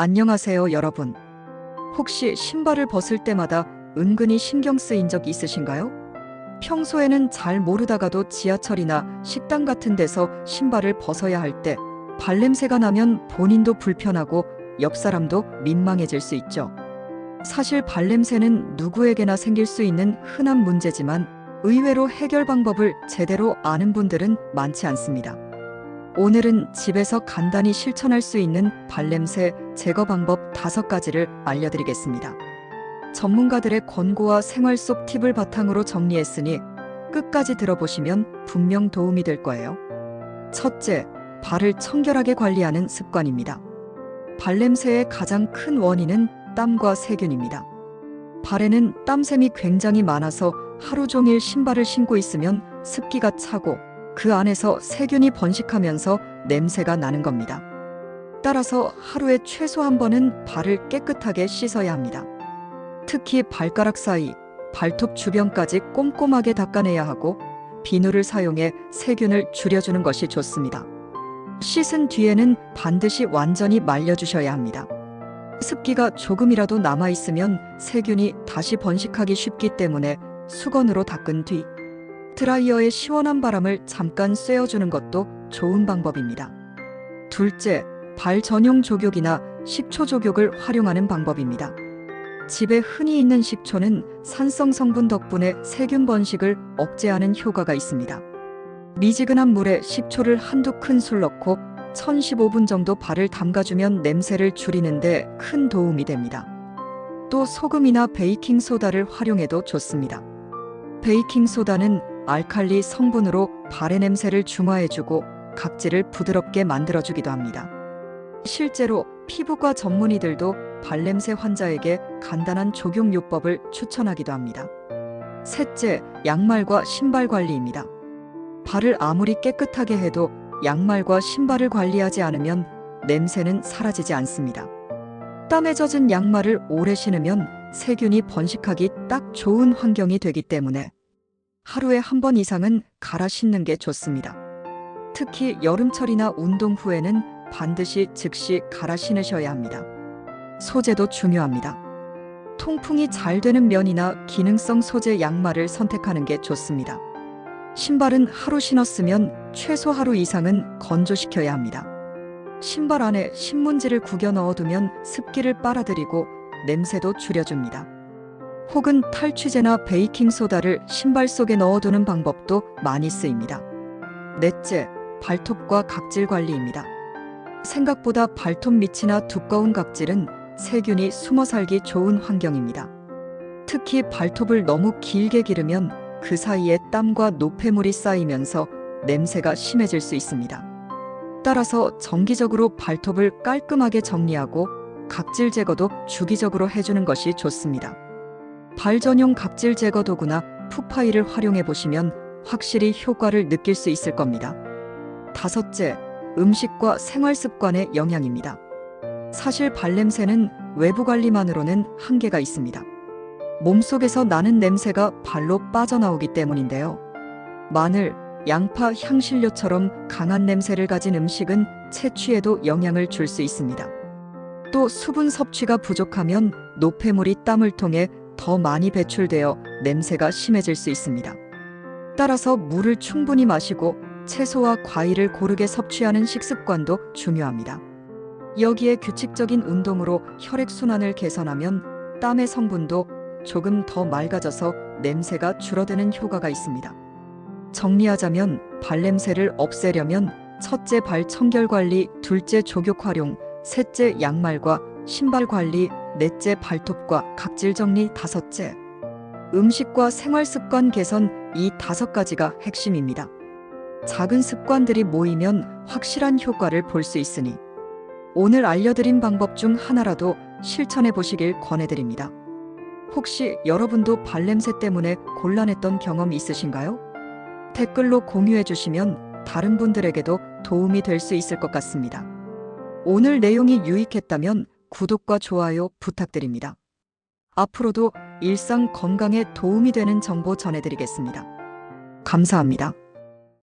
안녕하세요, 여러분. 혹시 신발을 벗을 때마다 은근히 신경 쓰인 적 있으신가요? 평소에는 잘 모르다가도 지하철이나 식당 같은 데서 신발을 벗어야 할 때 발냄새가 나면 본인도 불편하고 옆 사람도 민망해질 수 있죠. 사실 발냄새는 누구에게나 생길 수 있는 흔한 문제지만 의외로 해결 방법을 제대로 아는 분들은 많지 않습니다. 오늘은 집에서 간단히 실천할 수 있는 발냄새 제거 방법 다섯 가지를 알려드리겠습니다. 전문가들의 권고와 생활 속 팁을 바탕으로 정리했으니 끝까지 들어보시면 분명 도움이 될 거예요. 첫째, 발을 청결하게 관리하는 습관입니다. 발냄새의 가장 큰 원인은 땀과 세균입니다. 발에는 땀샘이 굉장히 많아서 하루 종일 신발을 신고 있으면 습기가 차고 그 안에서 세균이 번식하면서 냄새가 나는 겁니다. 따라서 하루에 최소 한 번은 발을 깨끗하게 씻어야 합니다. 특히 발가락 사이, 발톱 주변까지 꼼꼼하게 닦아내야 하고 비누를 사용해 세균을 줄여주는 것이 좋습니다. 씻은 뒤에는 반드시 완전히 말려주셔야 합니다. 습기가 조금이라도 남아있으면 세균이 다시 번식하기 쉽기 때문에 수건으로 닦은 뒤 드라이어에 시원한 바람을 잠깐 쐬어주는 것도 좋은 방법입니다. 둘째, 발 전용 조격이나 식초 조격을 활용하는 방법입니다. 집에 흔히 있는 식초는 산성 성분 덕분에 세균 번식을 억제하는 효과가 있습니다. 미지근한 물에 식초를 한두 큰술 넣고 1015분 정도 발을 담가주면 냄새를 줄이는데 큰 도움이 됩니다. 또 소금이나 베이킹 소다를 활용해도 좋습니다. 베이킹 소다는 알칼리 성분으로 발의 냄새를 중화해주고 각질을 부드럽게 만들어주기도 합니다. 실제로 피부과 전문의들도 발냄새 환자에게 간단한 조경요법을 추천하기도 합니다. 셋째, 양말과 신발 관리입니다. 발을 아무리 깨끗하게 해도 양말과 신발을 관리하지 않으면 냄새는 사라지지 않습니다. 땀에 젖은 양말을 오래 신으면 세균이 번식하기 딱 좋은 환경이 되기 때문에 하루에 한 번 이상은 갈아 신는 게 좋습니다. 특히 여름철이나 운동 후에는 반드시 즉시 갈아 신으셔야 합니다. 소재도 중요합니다. 통풍이 잘 되는 면이나 기능성 소재 양말을 선택하는 게 좋습니다. 신발은 하루 신었으면 최소 하루 이상은 건조시켜야 합니다. 신발 안에 신문지를 구겨 넣어두면 습기를 빨아들이고 냄새도 줄여줍니다. 혹은 탈취제나 베이킹소다를 신발 속에 넣어두는 방법도 많이 쓰입니다. 넷째, 발톱과 각질 관리입니다. 생각보다 발톱 밑이나 두꺼운 각질은 세균이 숨어 살기 좋은 환경입니다. 특히 발톱을 너무 길게 기르면 그 사이에 땀과 노폐물이 쌓이면서 냄새가 심해질 수 있습니다. 따라서 정기적으로 발톱을 깔끔하게 정리하고 각질 제거도 주기적으로 해주는 것이 좋습니다. 발 전용 각질 제거 도구나 푸파이를 활용해 보시면 확실히 효과를 느낄 수 있을 겁니다. 다섯째, 음식과 생활 습관의 영향입니다. 사실 발냄새는 외부 관리만으로는 한계가 있습니다. 몸속에서 나는 냄새가 발로 빠져나오기 때문인데요. 마늘, 양파, 향신료처럼 강한 냄새를 가진 음식은 채취에도 영향을 줄 수 있습니다. 또 수분 섭취가 부족하면 노폐물이 땀을 통해 더 많이 배출되어 냄새가 심해질 수 있습니다. 따라서 물을 충분히 마시고 채소와 과일을 고르게 섭취하는 식습관도 중요합니다. 여기에 규칙적인 운동으로 혈액순환을 개선하면 땀의 성분도 조금 더 맑아져서 냄새가 줄어드는 효과가 있습니다. 정리하자면 발냄새를 없애려면 첫째 발 청결 관리, 둘째 조격 활용, 셋째 양말과 신발 관리, 넷째 발톱과 각질 정리, 다섯째 음식과 생활 습관 개선 이 다섯 가지가 핵심입니다. 작은 습관들이 모이면 확실한 효과를 볼 수 있으니 오늘 알려드린 방법 중 하나라도 실천해 보시길 권해드립니다. 혹시 여러분도 발냄새 때문에 곤란했던 경험 있으신가요? 댓글로 공유해 주시면 다른 분들에게도 도움이 될 수 있을 것 같습니다. 오늘 내용이 유익했다면 구독과 좋아요 부탁드립니다. 앞으로도 일상 건강에 도움이 되는 정보 전해드리겠습니다. 감사합니다.